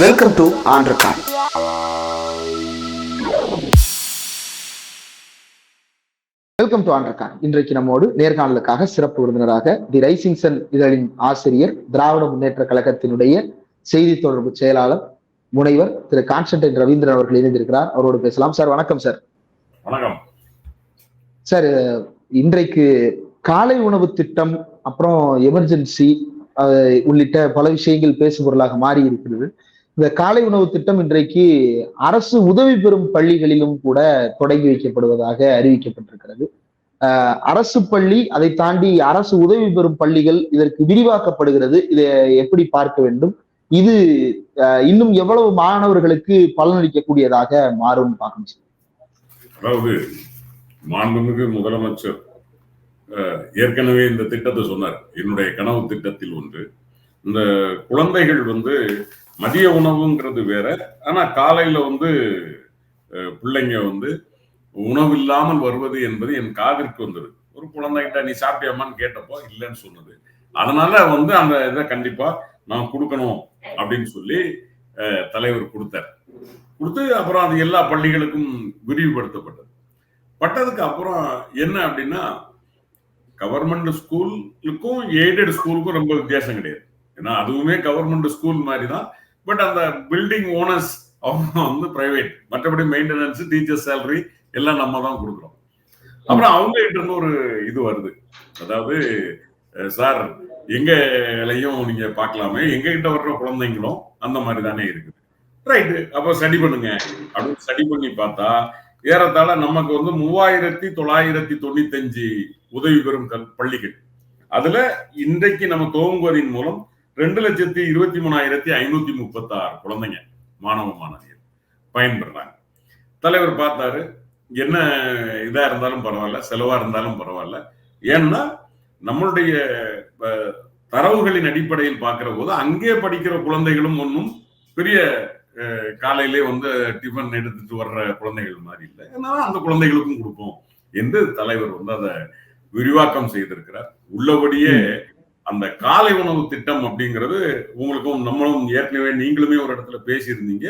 Welcome to ஆண்ட்ரகான் welcome to ஆண்ட்ரகான் இன்றைக்கு நம்மோடு நேர்காணலுக்காக சிறப்பு விருந்தினராக தி ரைசிங் சன் இதழின் ஆசிரியர் திராவிட முன்னேற்ற கழகத்தினுடைய செய்தி தொடர்பு செயலாளர் முனைவர் திரு கான்ஸ்டன்டைன் ரவீந்திரன் அவர்கள் இணைந்திருக்கிறார். அவரோடு பேசலாம். சார் வணக்கம் சார். வணக்கம். சார் இன்றைக்கு காலை உணவு திட்டம் அப்புறம் எமர்ஜென்சி உள்ளிட்ட பல விஷயங்கள் பேசும் பொருளாக மாறி இருக்கிறது இந்த காலை உணவு திட்டம் இன்றைக்கு அரசு உதவி பெறும் பள்ளிகளிலும் கூட தொடங்கி வைக்கப்படுவதாக அறிவிக்கப்பட்டிருக்கிறது. அரசு பள்ளி அதை தாண்டி அரசு உதவி பெறும் பள்ளிகள் இதற்கு விரிவாக்கப்படுகிறது. இதை எப்படி பார்க்க வேண்டும்? இது இன்னும் எவ்வளவு மாணவர்களுக்கு பலனளிக்கக்கூடியதாக மாறும் பார்க்கணும் அதாவது மாண்புமிகு முதலமைச்சர் ஏற்கனவே இந்த திட்டத்தை சொன்னார். என்னுடைய கனவு திட்டத்தில் ஒன்று. இந்த குழந்தைகள் வந்து மதிய உணவுங்கிறது வேற. ஆனா காலையில வந்து பிள்ளைங்க வந்து உணவு இல்லாமல் வருவது என்பது என் காதிற்கு வந்தது. ஒரு குழந்தைகிட்ட நீ சாப்பிட்டியாமான்னு கேட்டப்போ இல்லைன்னு சொன்னது. அதனால வந்து அந்த இதை கண்டிப்பா நான் கொடுக்கணும் அப்படின்னு சொல்லி அஹ், தலைவர் கொடுத்தார். கொடுத்து அப்புறம் அது எல்லா பள்ளிகளுக்கும் விரிவுபடுத்தப்பட்டது. பட்டதுக்கு அப்புறம் என்ன அப்படின்னா கவர்மெண்ட் ஸ்கூலுக்கும் எய்டட் ஸ்கூலுக்கும் ரொம்ப வித்தியாசம் கிடையாது. ஏன்னா அதுவுமே கவர்மெண்ட் ஸ்கூல் மாதிரி தான். பட் அந்த பில்டிங் ஓனர்ஸ் அவங்க வந்து பிரைவேட் மற்றபடி மெயின்டெனன்ஸ் டீச்சர் சேலரி எல்லாம் நம்ம தான் கொடுக்குறோம். அப்புறம் அவங்க கிட்ட இருந்து ஒரு இது வருது. அதாவது சார் எங்களையும் நீங்க பார்க்கலாமே. எங்க கிட்ட வர்ற குழந்தைங்களும் அந்த மாதிரி தானே இருக்குது. ரைட்டு அப்போ ஸ்டடி பண்ணுங்க. அப்படின்னு ஸ்டடி பண்ணி பார்த்தா ஏறத்தாழ நமக்கு வந்து மூவாயிரத்தி தொள்ளாயிரத்தி தொண்ணூத்தஞ்சு உதவி பெறும் கல் பள்ளிகள். அதுல இன்றைக்கு நம்ம துவங்குவதின் மூலம் ரெண்டு லட்சத்தி இருபத்தி மூணாயிரத்தி ஐநூத்தி முப்பத்தி ஆறு குழந்தைங்க மாணவ மாணவியர். பயன்படுறாங்க தலைவர் பார்த்தாரு என்ன இதா இருந்தாலும் பரவாயில்ல செலவா இருந்தாலும் பரவாயில்ல. ஏன்னா நம்மளுடைய தரவுகளின் அடிப்படையில் பார்க்கிற போது அங்கே படிக்கிற குழந்தைகளும் ஒன்றும் பெரிய காலையிலே வந்து டிஃபன் எடுத்துட்டு வர்ற குழந்தைகள் மாதிரி இல்லை. அதனால அந்த குழந்தைகளுக்கும் கொடுப்போம் என்று தலைவர் வந்து அதை விரிவாக்கம் செய்திருக்கிறார். உள்ளபடியே அந்த காலை உணவு திட்டம் அப்படிங்கிறது உங்களுக்கும் நம்மளும் ஏற்கனவே நீங்களுமே ஒரு இடத்துல பேசியிருந்தீங்க.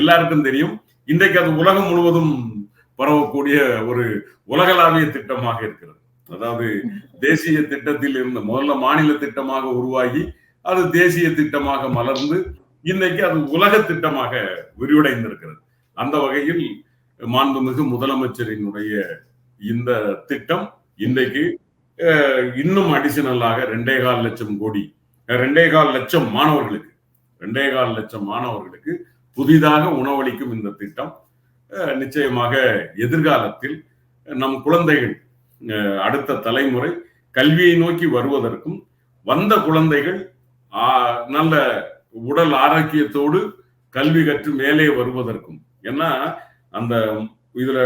எல்லாருக்கும் தெரியும். இன்றைக்கு அது உலகம் முழுவதும் பரவக்கூடிய ஒரு உலகளாவிய திட்டமாக இருக்கிறது. அதாவது தேசிய திட்டத்தில் இருந்த முதல்ல மாநில திட்டமாக உருவாகி அது தேசிய திட்டமாக மலர்ந்து இன்னைக்கு அது உலக திட்டமாக விரிவடைந்திருக்கிறது. அந்த வகையில் மாண்புமிகு முதலமைச்சரினுடைய இந்த திட்டம் இன்றைக்கு இன்னும் அடிஷனலாக ரெண்டே கால் லட்சம் கோடி ரெண்டே கால் லட்சம் மாணவர்களுக்கு ரெண்டே கால் லட்சம் மாணவர்களுக்கு புதிதாக உணவளிக்கும் இந்த திட்டம் நிச்சயமாக எதிர்காலத்தில் நம் குழந்தைகள் அடுத்த தலைமுறை கல்வியை நோக்கி வருவதற்கும் வந்த குழந்தைகள் நல்ல உடல் ஆரோக்கியத்தோடு கல்வி கற்று மேலே வருவதற்கும் ஏன்னா அந்த இதுல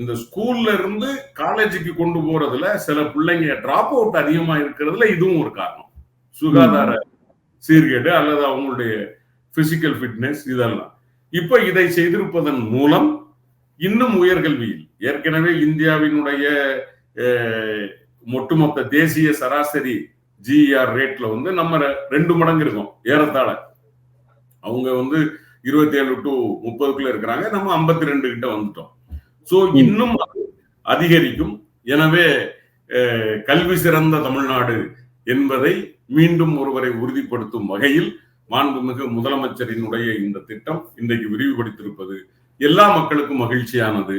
இந்த ஸ்கூல்ல இருந்து காலேஜுக்கு கொண்டு போறதுல சில பிள்ளைங்க டிராப் அவுட் அதிகமா இருக்கிறதுல இதுவும் ஒரு காரணம். சுகாதார சீர்கேடு அல்லது அவங்களுடைய பிசிக்கல் ஃபிட்னஸ் இதெல்லாம். இப்ப இதை செய்திருப்பதன் மூலம் இன்னும் உயர்கல்வியில் ஏற்கனவே இந்தியாவினுடைய ஒட்டுமொத்த தேசிய சராசரி ஜிஆர் ரேட்ல வந்து நம்ம ரெண்டு மடங்கு இருக்கோம் ஏறத்தாழ. அவங்க வந்து இருபத்தி ஏழு டு முப்பதுக்குள்ள இருக்கிறாங்க நம்ம ஐம்பத்தி ரெண்டு கிட்ட வந்துட்டோம். சோ இன்னும் அது அதிகரிக்கும். எனவே கல்வி சிறந்த தமிழ்நாடு என்பதை மீண்டும் ஒருவரை உறுதிப்படுத்தும் வகையில் மாண்புமிகு முதலமைச்சரினுடைய இந்த திட்டம் இன்றைக்கு விரிவுபடுத்தியிருப்பது எல்லா மக்களுக்கும் மகிழ்ச்சியானது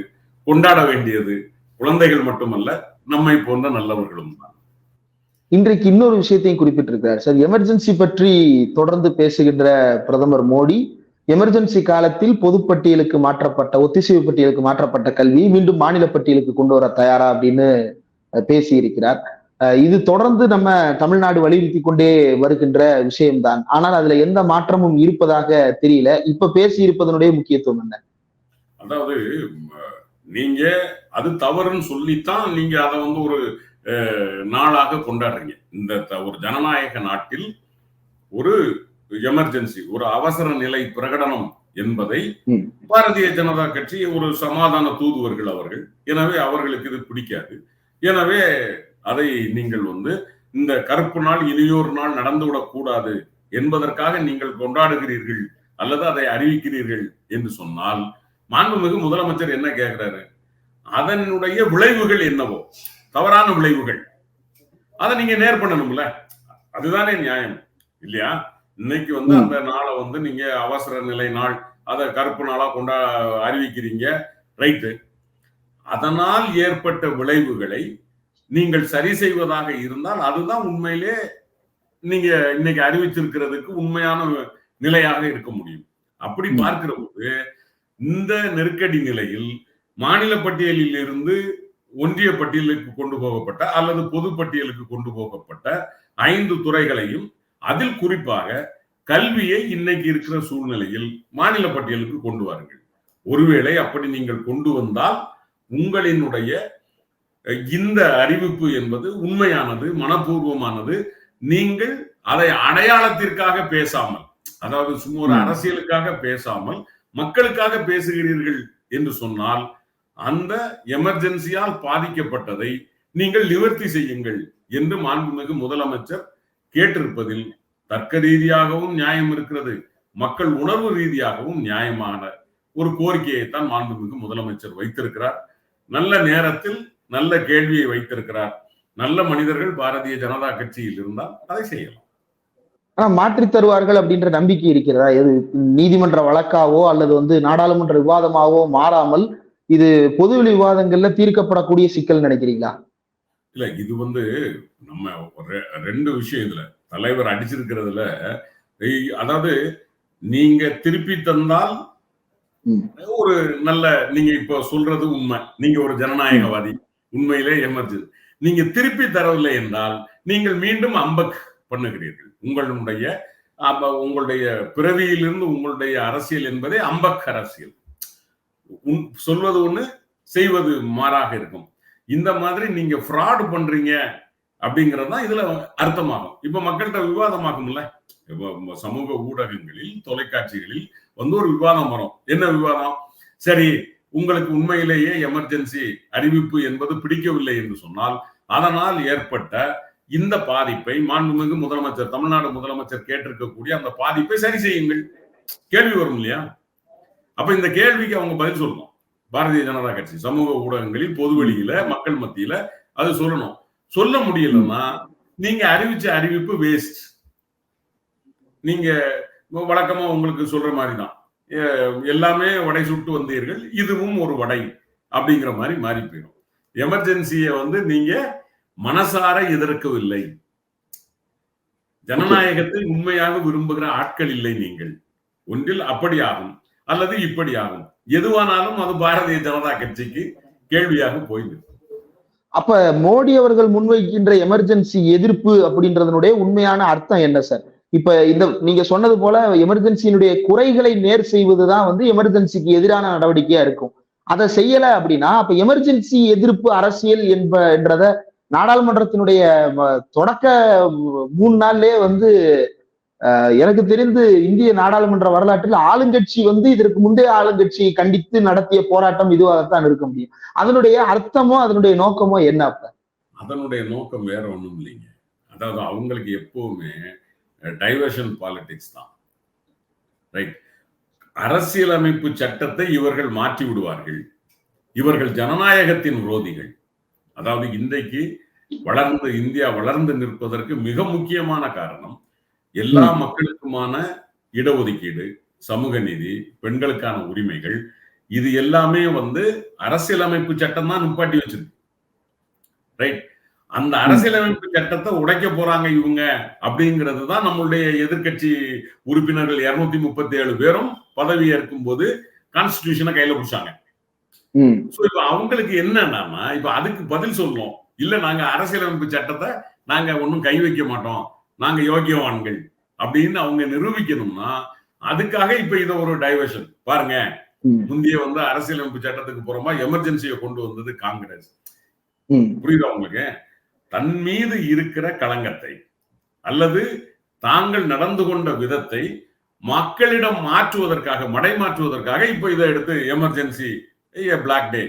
கொண்டாட வேண்டியது குழந்தைகள் மட்டுமல்ல நம்மை போன்ற நல்லவர்களும் தான். இன்றைக்கு இன்னொரு விஷயத்தையும் குறிப்பிட்டிருக்கிறார். சார் எமர்ஜென்சி பற்றி தொடர்ந்து பேசுகின்ற பிரதமர் மோடி எமர்ஜென்சி காலத்தில் பொதுப்பட்டியலுக்கு மாற்றப்பட்ட ஒத்திசைவு பட்டியலுக்கு மாற்றப்பட்ட கல்வியை மீண்டும் மாநில பட்டியலுக்கு கொண்டு வர தயாரா அப்படின்னு பேசி பேசியிருக்கிறார். இது தொடர்ந்து நம்ம தமிழ்நாடு வலியுறுத்தி கொண்டே வருகின்ற விஷயம்தான். ஆனால் அதுல எந்த மாற்றமும் இருப்பதாக தெரியல. இப்ப பேசி இருப்பதனுடைய முக்கியத்துவம் என்ன? அதாவது நீங்க அது தவறுன்னு சொல்லித்தான் நீங்க அதை வந்து ஒரு அஹ், நாளாக கொண்டாடுறீங்க. இந்த ஒரு ஜனநாயக நாட்டில் ஒரு எமர்ஜென்சி ஒரு அவசர நிலை பிரகடனம் என்பதை. பாரதிய ஜனதா கட்சி ஒரு சமாதான தூதுவர்கள் அவர்கள். எனவே அவர்களுக்கு இது பிடிக்காது. எனவே அதை நீங்கள் வந்து இந்த கருப்பு நாள் இனியொரு நாள் நடந்துவிடக் கூடாது என்பதற்காக நீங்கள் கொண்டாடுகிறீர்கள் அல்லது அதை அறிவிக்கிறீர்கள் என்று சொன்னால் மாண்புமிகு முதலமைச்சர் என்ன கேட்கிறாரு? அதனுடைய விளைவுகள் என்னவோ? தவறான விளைவுகள். அதை நீங்க நேர் பண்ணணும்ல. அதுதானே நியாயம். இல்லையா? இன்னைக்கு வந்து. அந்த நாளை வந்து நீங்க அவசர நிலை நாள் அதை கருப்பு நாளா கொண்டா அறிவிக்கிறீங்க ரைட்டு அதனால் ஏற்பட்ட விளைவுகளை நீங்கள் சரி செய்வதாக இருந்தால் அதுதான் உண்மையிலே நீங்க இன்னைக்கு அறிவிச்சிருக்கிறதுக்கு உண்மையான நிலையாக இருக்க முடியும் அப்படி. பார்க்கிற போது இந்த நெருக்கடி நிலையில் மாநில பட்டியலில் இருந்து ஒன்றிய பட்டியலுக்கு கொண்டு போகப்பட்ட அல்லது பொது பட்டியலுக்கு கொண்டு போகப்பட்ட ஐந்து துறைகளையும் அதில் குறிப்பாக கல்வியை இன்னைக்கு இருக்கிற சூழ்நிலையில் மாநில பட்டியலுக்கு கொண்டு வாருங்கள் ஒருவேளை அப்படி நீங்கள் கொண்டு வந்தால் உங்களினுடைய இந்த அறிவிப்பு என்பது உண்மையானது மனப்பூர்வமானது நீங்கள் அதை அடையாளத்திற்காக பேசாமல் அதாவது சும்மா ஒரு. அரசியலுக்காக பேசாமல் மக்களுக்காக பேசுகிறீர்கள் என்று சொன்னால் அந்த எமர்ஜென்சியால் பாதிக்கப்பட்டதை நீங்கள் நிவர்த்தி செய்யுங்கள் என்று மாண்புமிகு முதலமைச்சர் கேட்டிருப்பதில் தர்க்க ரீதியாகவும் நியாயம் இருக்கிறது. மக்கள் உணர்வு ரீதியாகவும் நியாயமான ஒரு கோரிக்கையை தான் மாண்புமிகு முதலமைச்சர் வைத்திருக்கிறார். நல்ல நேரத்தில் நல்ல கேள்வியை வைத்திருக்கிறார். நல்ல மனிதர்கள் பாரதிய ஜனதா கட்சியில் இருந்தால் அதை செய்யலாம். ஆனா மாற்றி தருவார்கள் அப்படின்ற நம்பிக்கை இருக்கிறதா? எது நீதிமன்ற வழக்காவோ அல்லது வந்து நாடாளுமன்ற விவாதமாவோ மாறாமல் இது பொதுவெளி விவாதங்கள்ல தீர்க்கப்படக்கூடிய சிக்கல் நினைக்கிறீங்களா? இல்ல இது வந்து நம்ம ரெ- ரெண்டு விஷயம் இதுல. தலைவர் அடிச்சிருக்கிறதுல அதாவது நீங்க திருப்பி தந்தால். ஒரு நல்ல நீங்க இப்ப சொல்றது உண்மை. நீங்க ஒரு ஜனநாயகவாதி. உண்மையிலே எமர்ஜென்சி. நீங்க திருப்பி தரவில்லை என்றால் நீங்கள் மீண்டும் அம்பக் பண்ணுகிறீர்கள். உங்களுடைய உங்களுடைய பிறவியிலிருந்து உங்களுடைய அரசியல் என்பதே அம்பக் அரசியல். சொல்வது ஒண்ணு செய்வது மாறாக இருக்கும். இந்த மாதிரி நீங்க ஃப்ராடு பண்றீங்க அப்படிங்கிறது தான் இதுல அர்த்தமாகும். இப்ப மக்கள்கிட்ட விவாதமாகும்ல? சமூக ஊடகங்களில் தொலைக்காட்சிகளில் வந்து ஒரு விவாதம் வரும். என்ன விவாதம்? சரி உங்களுக்கு உண்மையிலேயே எமர்ஜென்சி அறிவிப்பு என்பது பிடிக்கவில்லை என்று சொன்னால் அதனால் ஏற்பட்ட இந்த பாதிப்பை மாண்புமிகு முதலமைச்சர் தமிழ்நாடு முதலமைச்சர் கேட்டிருக்கக்கூடிய அந்த பாதிப்பை சரி செய்யுங்கள். கேள்வி வரும் இல்லையா? அப்ப இந்த கேள்விக்கு அவங்க பதில் சொல்லணும் பாரதிய ஜனதா கட்சி சமூக ஊடகங்களில் பொதுவெளியில மக்கள் மத்தியில அது சொல்லணும். சொல்ல முடியலன்னா நீங்க அறிவிச்ச அறிவிப்பு வேஸ்ட் நீங்க வழக்கமா உங்களுக்கு சொல்ற மாதிரி தான் எல்லாமே வடை சுட்டு வந்தீர்கள் இதுவும் ஒரு வடை அப்படிங்கிற மாதிரி மாறி போயிடும். எமர்ஜென்சியை வந்து நீங்க மனசார எதிர்க்கவில்லை. ஜனநாயகத்தை உண்மையாக விரும்புகிற ஆட்கள் இல்லை நீங்கள். ஒன்றில் அப்படி ஆகும் அல்லது இப்படி ஆகும். எதுவானாலும் அது பாரதிய ஜனதா கட்சிக்கு கேள்வியாக போய்விடும். அப்ப மோடி அவர்கள் முன்வைக்கின்ற எமர்ஜென்சி எதிர்ப்பு அப்படின்றதனுடைய உண்மையான அர்த்தம் என்ன சார் இப்ப இந்த நீங்க சொன்னது போல எமர்ஜென்சியினுடைய குறைகளை நேர் செய்வதுதான் வந்து எமர்ஜென்சிக்கு எதிரான நடவடிக்கையா இருக்கும். அதை செய்யல அப்படின்னா அப்ப எமர்ஜென்சி எதிர்ப்பு அரசியல் என்ப என்றத நாடாளுமன்றத்தினுடைய தொடக்க மூணு நாள்லயே வந்து எனக்கு தெரிந்து இந்திய நாடாளுமன்ற வரலாற்றில் ஆளுங்கட்சி வந்து இதற்கு முந்தைய ஆளுங்கட்சி கண்டித்து நடத்திய போராட்டம் இதுவாகத்தான் இருக்க முடியும். அதனுடைய அர்த்தமோ அதனுடைய நோக்கமோ என்ன அப்ப? அதனுடைய நோக்கம் வேற ஒண்ணும் இல்லைங்க. அதாவது அவங்களுக்கு எப்பவுமே டைவர்ஷன் பாலிடிக்ஸ் தான். ரைட் அரசியலமைப்பு சட்டத்தை இவர்கள் மாற்றி விடுவார்கள். இவர்கள் ஜனநாயகத்தின் விரோதிகள். அதாவது இன்றைக்கு வளர்ந்து இந்தியா வளர்ந்து நிற்பதற்கு மிக முக்கியமான காரணம் எல்லா மக்களுக்குமான இடஒதுக்கீடு சமூக நீதி பெண்களுக்கான உரிமைகள் இது எல்லாமே வந்து அரசியலமைப்பு சட்டம் தான் நிப்பாட்டி வச்சிருக்கு. ரைட் அந்த அரசியலமைப்பு சட்டத்தை உடைக்க போறாங்க இவங்க அப்படிங்கிறது தான் நம்மளுடைய எதிர்க்கட்சி உறுப்பினர்கள் இருநூத்தி முப்பத்தி ஏழு பேரும் பதவி ஏற்கும் போது கான்ஸ்டிடியூஷனை கையில பிடிச்சாங்க. இப்ப அவங்களுக்கு என்னன்னா இப்ப அதுக்கு பதில் சொல்லணும். இல்ல நாங்க அரசியலமைப்பு சட்டத்தை நாங்க ஒன்றும் கை வைக்க மாட்டோம். நாங்க யோக்கியவான்கள் அப்படின்னு அவங்க நிரூபிக்கணும்னா அதுக்காக இப்ப இத ஒரு டைவர்ஷன் பாருங்க. முந்தைய வந்து அரசியலமைப்பு சட்டத்துக்கு புறமா எமர்ஜென்சியை கொண்டு வந்தது காங்கிரஸ். புரியுதா உங்களுக்கு? தன் மீது இருக்கிற களங்கத்தை அல்லது தாங்கள் நடந்து கொண்ட விதத்தை மக்களிடம் மாற்றுவதற்காக மடை மாற்றுவதற்காக இப்ப இதை எடுத்து எமர்ஜென்சி பிளாக் டே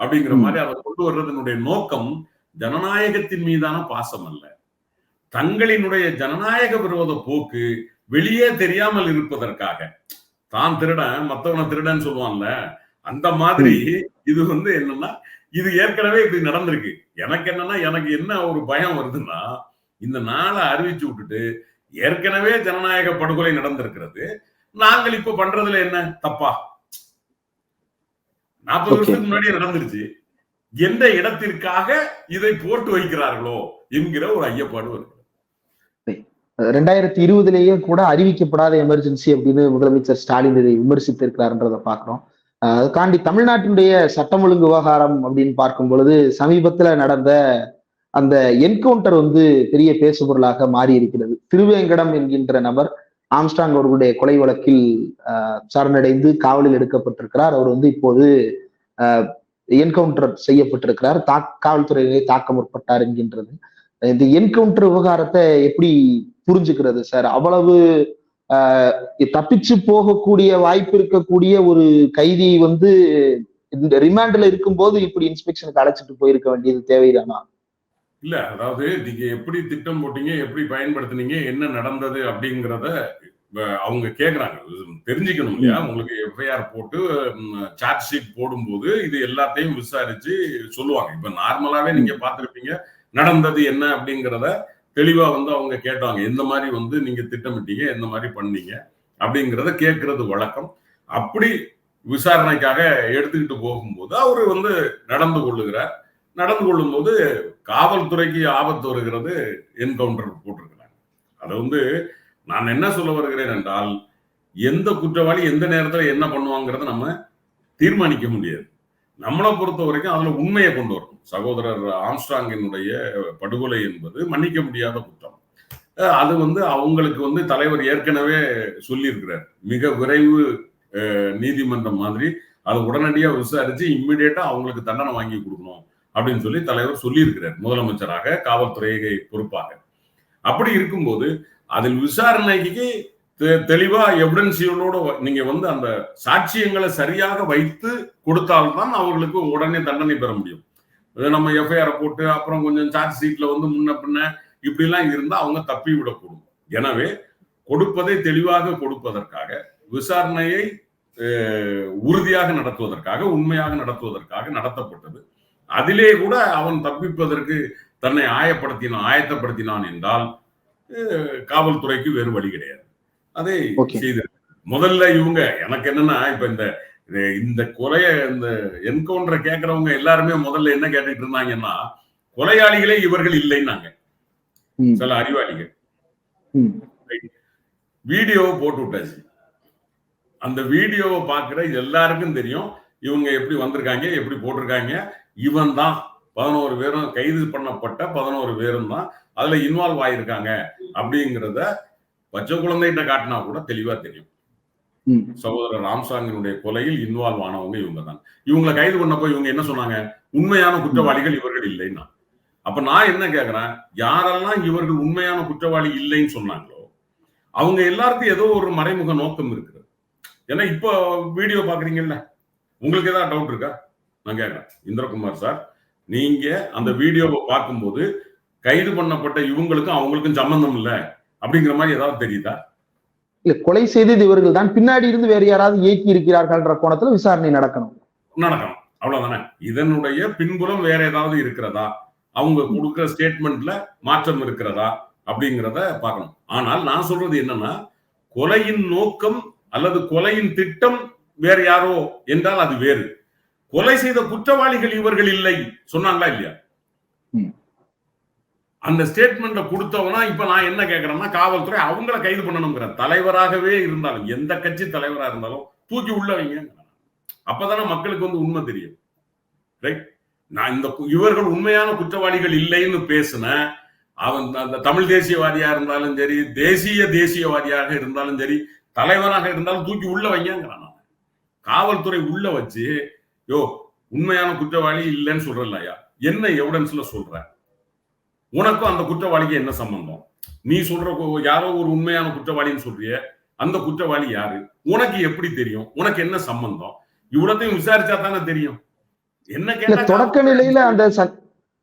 அப்படிங்கிற. மாதிரி அதை கொண்டு வர்றதனுடைய நோக்கம் ஜனநாயகத்தின் மீதான பாசம் அல்ல. தங்களினுடைய ஜனநாயக விரோத போக்கு வெளியே தெரியாமல் இருப்பதற்காக. தான் திருடன் மத்தவனை திருடன்னு சொல்லுவான்ல அந்த மாதிரி இது வந்து என்னன்னா இது ஏற்கனவே இப்படி நடந்திருக்கு. எனக்கு என்னன்னா எனக்கு என்ன ஒரு பயம் வருதுன்னா இந்த நாளை அறிவிச்சு விட்டுட்டு ஏற்கனவே ஜனநாயக படுகொலை நடந்திருக்கிறது. நாங்கள் இப்ப பண்றதுல என்ன? தப்பா? நாற்பது. வருஷத்துக்கு முன்னாடியே நடந்துருச்சு. எந்த இடத்திற்காக இதை போட்டு வைக்கிறார்களோ என்கிற ஒரு ஐயப்பாடு வருது. ரெண்டாயிரத்தி இருபதுலேயே கூட அறிவிக்கப்படாத எமர்ஜென்சி அப்படின்னு முதலமைச்சர் ஸ்டாலின் இதை விமர்சித்திருக்கிறார்ன்றதை பார்க்குறோம். அதுக்காண்டி தமிழ்நாட்டினுடைய சட்டம் ஒழுங்கு விவகாரம் அப்படின்னு பார்க்கும் பொழுது சமீபத்துல நடந்த அந்த என்கவுண்டர் வந்து பெரிய பேசுபொருளாக மாறி இருக்கிறது திருவேங்கடம் என்கின்ற நபர் ஆம்ஸ்டாங் அவர்களுடைய கொலை வழக்கில் சரணடைந்து காவலில் எடுக்கப்பட்டிருக்கிறார். அவர் வந்து இப்போது என்கவுண்டர் செய்யப்பட்டிருக்கிறார். தா காவல்துறையிலே தாக்க முற்பட்டார் என்கின்றது. இந்த என்கவுண்டர் விவகாரத்தை எப்படி புரிஞ்சுக்கிறது சார் அவ்வளவு தப்பிச்சு போகக்கூடிய வாய்ப்பு இருக்கக்கூடிய ஒரு கைதி வந்து இந்த ரிமாண்ட்ல இருக்கும்போது இப்படி இன்ஸ்பெக்ஷனுக்கு அழைச்சிட்டு போயிருக்க வேண்டியது தேவைதானா? இல்ல அதாவது நீங்க எப்படி திட்டம் போட்டீங்க எப்படி பயன்படுத்துனீங்க என்ன நடந்தது அப்படிங்கறத அவங்க கேக்குறாங்க. இது தெரிஞ்சுக்கணும் இல்லையா? உங்களுக்கு எஃப்ஐஆர் போட்டு சார்ஜ் ஷீட் போடும்போது இது எல்லாத்தையும் விசாரிச்சு சொல்லுவாங்க. இப்ப நார்மலாவே நீங்க பார்த்திருப்பீங்க நடந்தது என்ன அப்படிங்கறத தெளிவாக வந்து அவங்க கேட்டாங்க எந்த மாதிரி வந்து நீங்க திட்டமிட்டீங்க எந்த மாதிரி பண்ணீங்க அப்படிங்கிறத கேட்கறது வழக்கம். அப்படி விசாரணைக்காக எடுத்துக்கிட்டு போகும்போது அவரு வந்து நடந்து கொள்ளுகிறார். நடந்து கொள்ளும்போது காவல்துறைக்கு ஆபத்து வருகிறது என்கவுண்டர் போட்டிருக்கிறாங்க. அதை வந்து நான் என்ன சொல்ல வருகிறேன் என்றால் எந்த குற்றவாளி எந்த நேரத்தில் என்ன பண்ணுவாங்கிறத நம்ம தீர்மானிக்க முடியாது. நம்மளை பொறுத்த வரைக்கும் அதுல உண்மையை கொண்டு வரணும். சகோதரர் ஆம்ஸ்டாங்கினுடைய படுகொலை என்பது மன்னிக்க முடியாத குற்றம். அது வந்து அவங்களுக்கு வந்து தலைவர் ஏற்கனவே சொல்லியிருக்கிறார். மிக விரைவு நீதிமன்றம் மாதிரி அதை உடனடியா விசாரிச்சு இம்மிடியேட்டா அவங்களுக்கு தண்டனை வாங்கி கொடுக்கணும் அப்படின்னு சொல்லி தலைவர் சொல்லியிருக்கிறார் முதலமைச்சராக காவல்துறையை பொறுப்பாக. அப்படி இருக்கும்போது அதில் விசாரணைக்கு தெளிவா எவிடன்சியோட நீங்க வந்து அந்த சாட்சியங்களை சரியாக வைத்து கொடுத்தால்தான் அவர்களுக்கு உடனே தண்டனை பெற முடியும். இது நம்ம எஃப்ஐஆர் போட்டு அப்புறம் கொஞ்சம் சார்ஜ் ஷீட்ல வந்து முன்ன பின்ன இப்படிலாம் இருந்தா அவங்க தப்பி விடக்கூடும். எனவே கொடுப்பதை தெளிவாக கொடுப்பதற்காக விசாரணையை உறுதியாக நடத்துவதற்காக உண்மையாக நடத்துவதற்காக நடத்தப்பட்டது. அதிலே கூட அவன் தப்பிப்பதற்கு தன்னை ஆயப்படுத்தினான் ஆயத்தப்படுத்தினான் என்றால் காவல்துறைக்கு வேறு வழி கிடையாது. அதை. செய்து. முதல்ல இவங்க எனக்கு என்னன்னா இப்ப இந்த இந்த கொலைய இந்த என்கவுண்டரை கேட்கறவங்க எல்லாருமே முதல்ல என்ன கேட்டுட்டு இருந்தாங்கன்னா கொலையாளிகளே இவர்கள் இல்லைன்னாங்க. சில அறிவாளிகள். வீடியோவை போட்டு விட்டாச்சு. அந்த வீடியோவை பார்க்கிற எல்லாருக்கும் தெரியும் இவங்க எப்படி வந்திருக்காங்க எப்படி போட்டிருக்காங்க. இவன் தான். பதினோரு பேரும் கைது பண்ணப்பட்ட பதினோரு பேரும் தான். அதுல இன்வால்வ் ஆயிருக்காங்க அப்படிங்கிறத பச்சை குழந்தைகிட்ட காட்டினா கூட தெளிவா தெரியும். சகோதரர் ராம்சாங்கினுடைய கொலையில் இன்வால்வ் ஆனவங்க இவங்க தான் இவங்களை கைது பண்ணப்போ இவங்க என்ன சொன்னாங்க? உண்மையான குற்றவாளிகள் இவர்கள் இல்லைன்னா. அப்ப நான் என்ன கேக்குறேன்? யாரெல்லாம் இவர்கள் உண்மையான குற்றவாளி இல்லைன்னு சொன்னாங்களோ அவங்க எல்லாருக்கும் ஏதோ ஒரு மறைமுக நோக்கம் இருக்குது. ஏன்னா இப்போ வீடியோ பாக்குறீங்கல்ல? உங்களுக்கு ஏதாவது டவுட் இருக்கா? நான் கேட்கறேன் இந்திரகுமார் சார் நீங்க அந்த வீடியோவை பார்க்கும்போது கைது பண்ணப்பட்ட இவங்களுக்கும் அவங்களுக்கும் சம்பந்தம் இல்ல. அப்படிங்கிற மாதிரி ஏதாவது தெரியுதா? இல்ல கொலை செய்தது இவர்கள் தான் பின்னாடி இருந்து வேறு யாராவது இயக்கி இருக்கிறார்கள்ன்ற கோணத்துல விசாரணை நடக்கணும். நடக்கணும். அவ்வளவுதானே? இதனுடைய பின்புலம் வேற ஏதாவது இருக்கிறதா? அவங்க கொடுக்கிற ஸ்டேட்மெண்ட்ல மாற்றம் இருக்கிறதா? அப்படிங்கிறத பார்க்கணும். ஆனால் நான் சொல்றது என்னன்னா கொலையின் நோக்கம் அல்லது கொலையின் திட்டம் வேற யாரோ என்றால் அது வேறு. கொலை செய்த குற்றவாளிகள் இவர்கள் இல்லை. சொன்னாங்களா இல்லையா. அந்த ஸ்டேட்மெண்ட்ல கொடுத்தவனா இப்ப நான் என்ன கேட்கறேன்னா காவல்துறை அவங்கள கைது பண்ணணுங்கிறேன் தலைவராகவே இருந்தாலும் எந்த கட்சி தலைவரா இருந்தாலும் தூக்கி உள்ள வைங்க. அப்பதானே மக்களுக்கு வந்து உண்மை தெரியும். ரைட் நான் இந்த இவர்கள் உண்மையான குற்றவாளிகள் இல்லைன்னு பேசின அவன் அந்த தமிழ் தேசியவாதியா இருந்தாலும் சரி தேசிய தேசியவாதியாக இருந்தாலும் சரி தலைவராக இருந்தாலும் தூக்கி உள்ள வைங்கிறான் காவல்துறை உள்ள வச்சு யோ உண்மையான குற்றவாளி இல்லைன்னு சொல்றலையா என்ன எவிடன்ஸ்ல சொல்றேன்? உனக்கும் அந்த குற்றவாளிக்கு என்ன சம்பந்தம்? நீ சொல்ற யாரோ ஒரு உண்மையான குற்றவாளின்னு சொல்றிய அந்த குற்றவாளி யாரு? உனக்கு எப்படி தெரியும்? உனக்கு என்ன சம்பந்தம்? இவ்வளத்தையும் விசாரிச்சா தானே தெரியும். என்ன கேட்டா தொடக்க நிலையில அந்த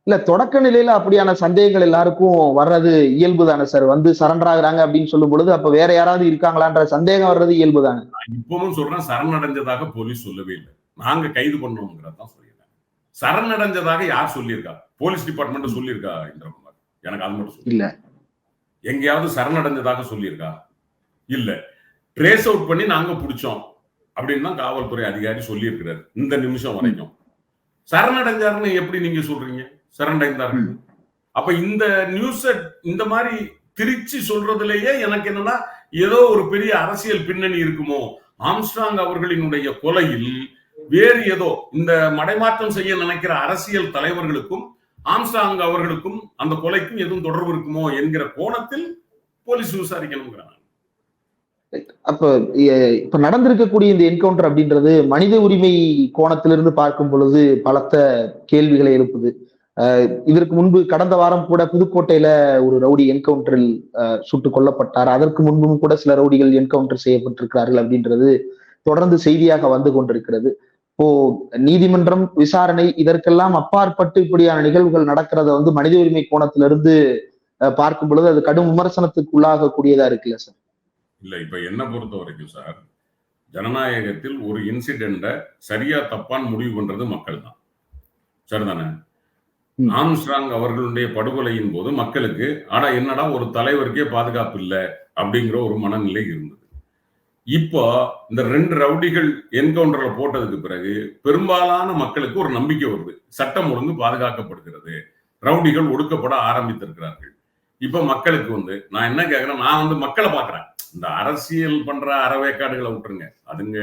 இல்ல தொடக்க நிலையில அப்படியான சந்தேகங்கள் எல்லாருக்கும் வர்றது இயல்பு தானே சார்? வந்து சரண்டர் ஆகுறாங்க அப்படின்னு சொல்லும் பொழுது அப்ப வேற யாராவது இருக்காங்களான்ற சந்தேகம் வர்றது இயல்பு தானே இப்பவும் சொல்றேன் சரணடைஞ்சதாக போலீஸ் சொல்லவே இல்லை. நாங்க கைது பண்ணோங்கிறதான் சொல்லியிருக்காங்க சரணடைஞ்சதாக யார் சொல்லியிருக்கா? போலீஸ் டிபார்ட்மெண்ட் சொல்லியிருக்கா இந்திரகுமார் எனக்கு அது மட்டும். இல்ல. எங்கேயாவது சரணடைஞ்சதாக சொல்லியிருக்கா? இல்ல. ட்ரேஸ் அவுட் பண்ணி நாங்க பிடிச்சோம் அப்படின்னு தான் காவல்துறை அதிகாரி சொல்லியிருக்கிறாரு. இந்த நிமிஷம் வரைக்கும். சரணடைஞ்சாருன்னு எப்படி நீங்க சொல்றீங்க? சரணடைந்தார்கள் அப்ப இந்த நியூஸ இந்த மாதிரி திருச்சி சொல்றதுலயே எனக்கு என்னன்னா ஏதோ ஒரு பெரிய அரசியல் பின்னணி இருக்குமோ? ஆம்ஸ்ட்ராங் அவர்களினுடைய கொலையில் வேறு ஏதோ இந்த மடைமாற்றம் செய்ய நினைக்கிற அரசியல் தலைவர்களுக்கும் ஆம்ஸ்ட்ராங் அவர்களுக்கும் அந்த கொலைக்கும் எதுவும் தொடர்பு இருக்குமோ என்கிற கோணத்தில் போலீஸ் விசாரிக்கணுங்கிறாங்க. அப்ப இப்ப நடந்திருக்கக்கூடிய இந்த என்கவுண்டர் அப்படின்றது மனித உரிமை கோணத்திலிருந்து பார்க்கும் பொழுது பலத்த கேள்விகளை எழுப்புது. இதற்கு முன்பு கடந்த வாரம் கூட புதுக்கோட்டையில ஒரு ரவுடி என்கவுண்டரில் அஹ், சுட்டுக் கொல்லப்பட்டார். அதற்கு முன்பும் கூட சில ரவுடிகள் என்கவுண்டர் செய்யப்பட்டிருக்கிறார்கள் அப்படின்றது தொடர்ந்து செய்தியாக வந்து கொண்டிருக்கிறது. இப்போ நீதிமன்றம் விசாரணை இதற்கெல்லாம் அப்பாற்பட்டு இப்படியான நிகழ்வுகள் நடக்கிறத வந்து மனித உரிமை கோணத்திலிருந்து பார்க்கும் பொழுது அது கடும் விமர்சனத்துக்கு உள்ளாகக்கூடியதா இருக்குல்ல சார்? இல்ல இப்ப என்ன பொறுத்த வரைக்கும் சார் ஜனநாயகத்தில் ஒரு இன்சிடென்ட சரியா தப்பான்னு முடிவு பண்றது மக்கள் தான் சரிதானே. ஆம்ஸ்ட்ராங் அவர்களுடைய படுகொலையின் போது மக்களுக்கு ஆனா என்னடா ஒரு தலைவருக்கே பாதுகாப்பு இல்லை அப்படிங்கிற ஒரு மனநிலை இருந்தது. இப்போ இந்த ரெண்டு ரவுடிகள் என்கவுண்டர்ல போட்டதுக்கு பிறகு பெரும்பாலான மக்களுக்கு ஒரு நம்பிக்கை வருது. சட்டம் ஒழுங்கு பாதுகாக்கப்படுகிறது. ரவுடிகள் ஒடுக்கப்பட ஆரம்பித்திருக்கிறார்கள். இப்ப மக்களுக்கு வந்து நான் என்ன கேட்கறேன் நான் வந்து மக்களை பாக்குறேன் இந்த அரசியல் பண்ற அறவேக்காடுகளை விட்டுருங்க. அதுங்க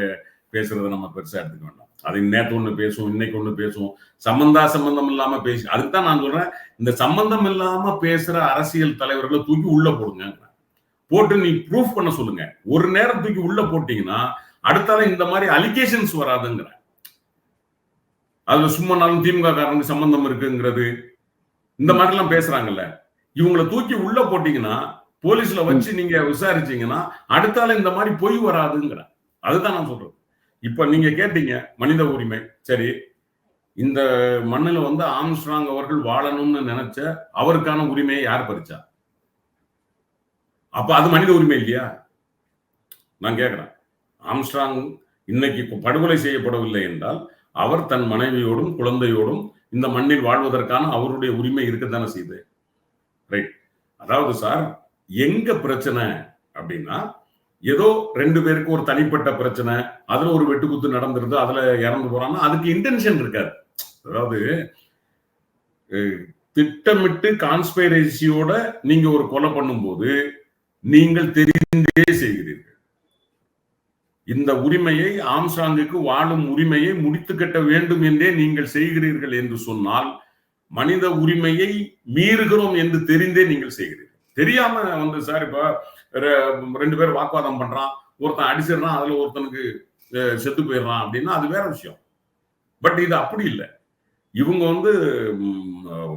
பேசுறத நம்ம பெருசா எடுத்துக்க வேண்டாம். அது நேற்று ஒண்ணு பேசுவோம் இன்னைக்கு ஒண்ணு பேசுவோம். சம்பந்தா சம்பந்தம் இல்லாம பேசி அதுக்கு தான் நான் சொல்றேன். இந்த சம்பந்தம் இல்லாம பேசுற அரசியல் தலைவர்களை தூக்கி உள்ள போடுங்க போட்டு நீ ப்ரூஃப் பண்ண சொல்லுங்க. ஒரு நேரம் தூக்கி உள்ள போட்டீங்கன்னா அடுத்தால இந்த மாதிரி அலிகேஷன்ஸ் வராதுங்கிற. அதுல சும்மா நாளும் திமுக காரனுக்கு சம்பந்தம் இருக்குங்கிறது இந்த மாதிரி எல்லாம் பேசுறாங்கல்ல. இவங்களை தூக்கி உள்ள போட்டீங்கன்னா போலீஸ்ல வச்சு நீங்க விசாரிச்சீங்கன்னா அடுத்தால இந்த மாதிரி பொய் வராதுங்கிற. அதுதான் நான் சொல்றது. இப்ப நீங்க கேட்டீங்க மனித உரிமை. சரி இந்த மண்ணுல வந்து ஆம்ஸ்ட்ராங் அவர்கள் வாழணும்னு நினைச்ச அவருக்கான உரிமையை யார் பறிச்சா? அப்போ அது மனித உரிமை இல்லையா? நான் கேட்குறேன் ஆம்ஸ்ட்ராங் இன்னைக்கு படுகொலை செய்யப்படவில்லை என்றால் அவர் தன் மனைவியோடும் குழந்தையோடும் இந்த மண்ணில் வாழ்வதற்கான அவருடைய உரிமை இருக்கத்தானே செய்யுது ரைட் அதாவது சார் எங்க பிரச்சனை அப்படின்னா ஏதோ ரெண்டு பேருக்கு ஒரு தனிப்பட்ட பிரச்சனை அதுல ஒரு வெட்டுக்குத்து நடந்துருது அதுல இறந்து போறான்னா அதுக்கு இன்டென்ஷன் இருக்காது. அதாவது திட்டமிட்டு கான்ஸ்பைரசியோட நீங்க ஒரு கொலை பண்ணும்போது நீங்கள் தெரிந்தே செய்கிறீர்கள். இந்த உரிமையை ஆம்சாங்குக்கு வாழும் உரிமையை முடித்து கட்ட வேண்டும் என்றே நீங்கள் செய்கிறீர்கள் என்று சொன்னால் மனித உரிமையை மீறுகிறோம் என்று தெரிந்தே நீங்கள் செய்கிறீர்கள். தெரியாம வந்து சார் இப்ப ரெ- ரெண்டு பேர் வாக்குவாதம் பண்றான் ஒருத்தன் அடிச்சிடுறான் அதுல ஒருத்தனுக்கு செத்து போயிடுறான் அப்படின்னா அது வேற விஷயம். பட் இது அப்படி இல்லை. இவங்க வந்து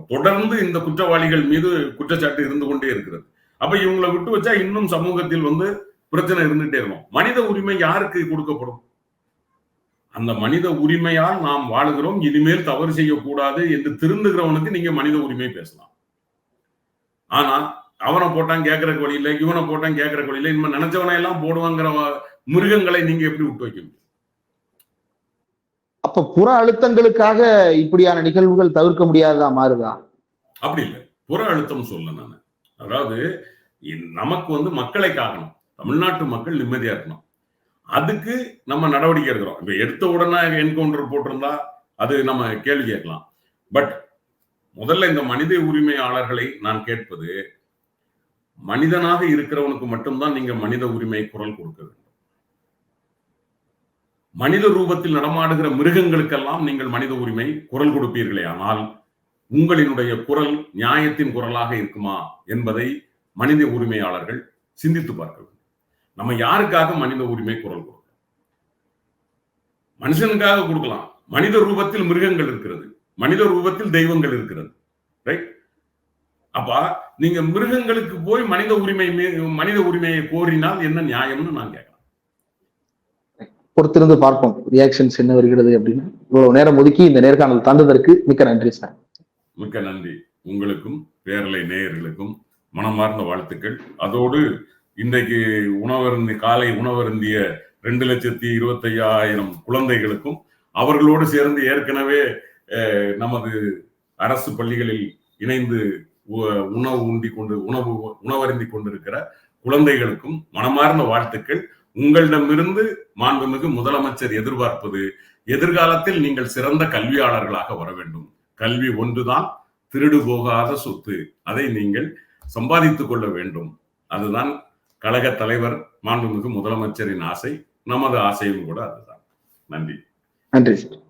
தொடர்ந்து இந்த குற்றவாளிகள் மீது குற்றச்சாட்டு இருந்து கொண்டே இருக்கிறது. அப்ப இவங்களை விட்டு வச்சா இன்னும் சமூகத்தில் வந்து பிரச்சனை இருந்துட்டே இருக்கும். மனித உரிமை யாருக்கு கொடுக்கப்படும்? அந்த மனித உரிமையால் நாம் வாழுகிறோம். இனிமேல் தவறு செய்யக்கூடாது என்று திருந்துகிறவனுக்கு நீங்க மனித உரிமை பேசலாம். ஆனா அவனை போட்டான் கேட்கிற வழி இல்லை இவனை போட்டான் கேட்கிற வழி இல்லை இனிமே நினைச்சவனை எல்லாம் போடுவாங்கிற மிருகங்களை நீங்க எப்படி விட்டு வைக்க முடியும்? அப்ப புற அழுத்தங்களுக்காக இப்படியான நிகழ்வுகள் தவிர்க்க முடியாததா மாறுதா? அப்படி இல்லை. புற அழுத்தம் சொல்ல நான். அதாவது நமக்கு வந்து மக்களை காக்கணும். தமிழ்நாட்டு மக்கள் நிம்மதியா இருக்கணும். அதுக்கு நம்ம நடவடிக்கை எடுக்கிறோம். இப்ப எடுத்த உடனே என்கவுண்டர் போட்டிருந்தா அது நம்ம கேள்வி கேட்கலாம். பட் முதல்ல இந்த மனித உரிமையாளர்களை நான் கேட்பது மனிதனாக இருக்கிறவனுக்கு மட்டும்தான் நீங்க மனித உரிமை குரல் கொடுக்க வேண்டும். மனித ரூபத்தில் நடமாடுகிற மிருகங்களுக்கெல்லாம் நீங்கள் மனித உரிமை குரல் கொடுப்பீர்களே. ஆனால் உங்களினுடைய குரல் நியாயத்தின் குரலாக இருக்குமா என்பதை மனித உரிமையாளர்கள் சிந்தித்து பார்க்க வேண்டும். நம்ம யாருக்காக மனித உரிமை குரல் கொடுக்கிறோம்? மனுஷனுக்காக கொடுக்கலாம். மனித ரூபத்தில் மிருகங்கள் இருக்கிறது. மனித ரூபத்தில் தெய்வங்கள் இருக்கிறது. ரைட் அப்ப நீங்க மிருகங்களுக்கு போய் மனித உரிமை மனித உரிமையை கோரினால் என்ன நியாயம்னு நான் கேட்கிறேன். பொறுத்திருந்து பார்ப்போம். ரியாக்ஷன்ஸ் என்ன வருகிறது அப்படின்னு. இவ்வளவு நேரம் ஒதுக்கி இந்த நேர்காணல் தந்ததற்கு மிக்க நன்றி சார். மிக்க நன்றி. உங்களுக்கும் பேரலை நேயர்களுக்கும் மனமார்ந்த வாழ்த்துக்கள். அதோடு இன்றைக்கு உணவருந்தி காலை உணவருந்திய ரெண்டு லட்சத்தி இருபத்தையாயிரம் குழந்தைகளுக்கும் அவர்களோடு சேர்ந்து ஏற்கனவே நமது அரசு பள்ளிகளில் இணைந்து உ- உணவு உண்டி கொண்டு உணவு உணவருந்தி கொண்டிருக்கிற குழந்தைகளுக்கும் மனமார்ந்த வாழ்த்துக்கள். உங்களிடமிருந்து மாண்புமிகு முதலமைச்சர் எதிர்பார்ப்பது எதிர்காலத்தில் நீங்கள் சிறந்த கல்வியாளர்களாக வர வேண்டும். கல்வி ஒன்றுதான் திருடு போகாத சொத்து. அதை நீங்கள் சம்பாதித்துக் கொள்ள வேண்டும். அதுதான் கழக தலைவர் மாண்புமிகு முதலமைச்சரின் ஆசை. நமது ஆசையும் கூட அதுதான். நன்றி. நன்றி சார்